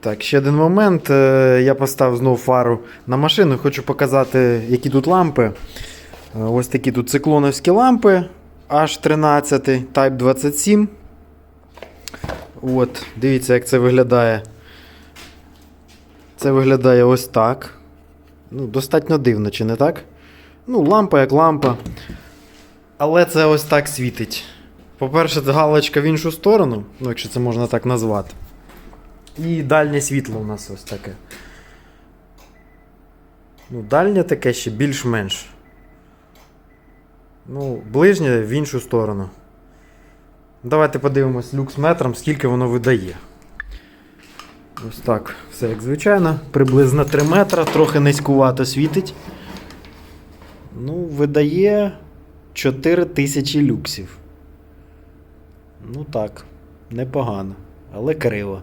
Так, ще один момент. Е, Я поставив знову фару на машину. Хочу показати, які тут лампи. Е, Ось такі тут циклоновські лампи H13 Type 27. От, дивіться, як це виглядає. Це виглядає ось так. Ну, достатньо дивно, чи не так? Ну, лампа як лампа. Але це ось так світить. По-перше, галочка в іншу сторону, ну, якщо це можна так назвати. І дальнє світло у нас ось таке. Ну, дальнє таке ще більш-менш. Ну, ближнє в іншу сторону. Давайте подивимось люксметром, скільки воно видає. Ось так, все як звичайно. Приблизно 3 метра, трохи низькувато світить. Ну, видає 4000 люксів. Ну так, непогано, але криво.